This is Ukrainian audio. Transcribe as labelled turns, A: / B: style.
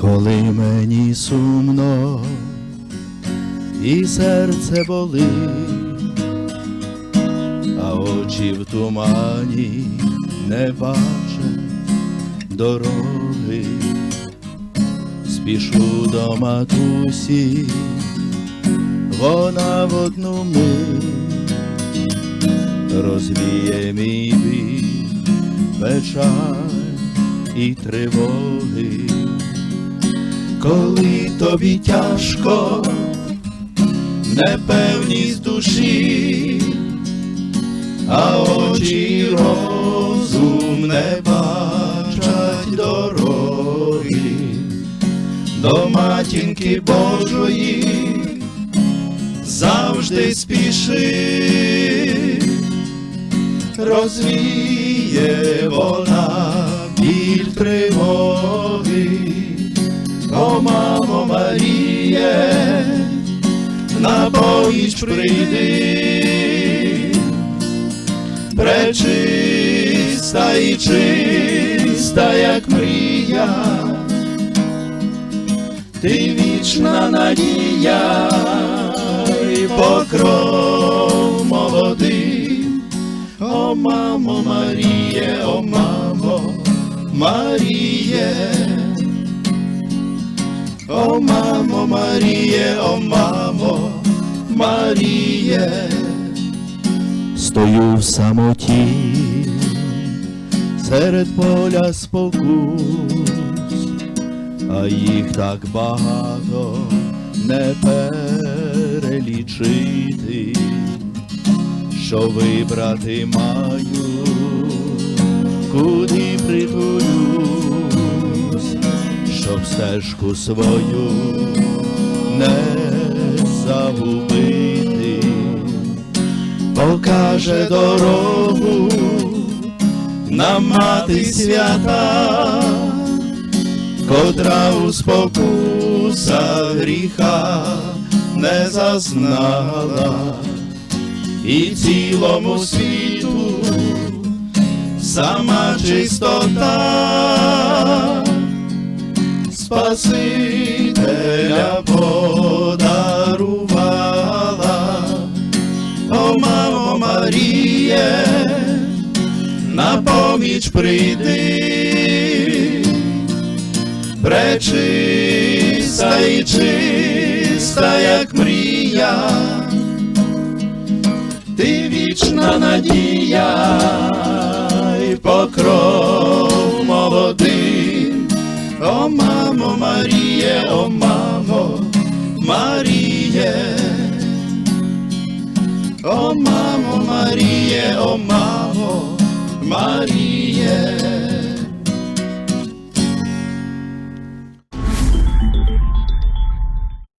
A: коли мені сумно і серце болить, а очі в тумані не бачать дороги, спішу до матусі, вона в одну мить розвіє мій біль, печаль і тривоги, коли тобі тяжко, непевність душі, а очі розум не бачать дороги до матінки Божої. Завжди спіши, розвіє вона біль тривоги, о мамо Маріє, на поміч прийди, пречиста і чиста, як мрія, ти вічна надія і покров молодий, о мамо Маріє, о мамо Маріє, о мамо Маріє, о мамо Маріє, стою в самоті серед поля спокус а їх так багато не перелічити, що вибрати маю, стежку свою не загубити, покаже дорогу нам мати свята котра у спокуса гріха не зазнала, і цілому світу сама чистота Спасителя подарувала, о мамо Маріє, на поміч прийди. Пречиста і чиста, як мрія, ти вічна надія і покров о мамо Маріє, о мамо Маріє, о мамо Маріє, о мамо Маріє.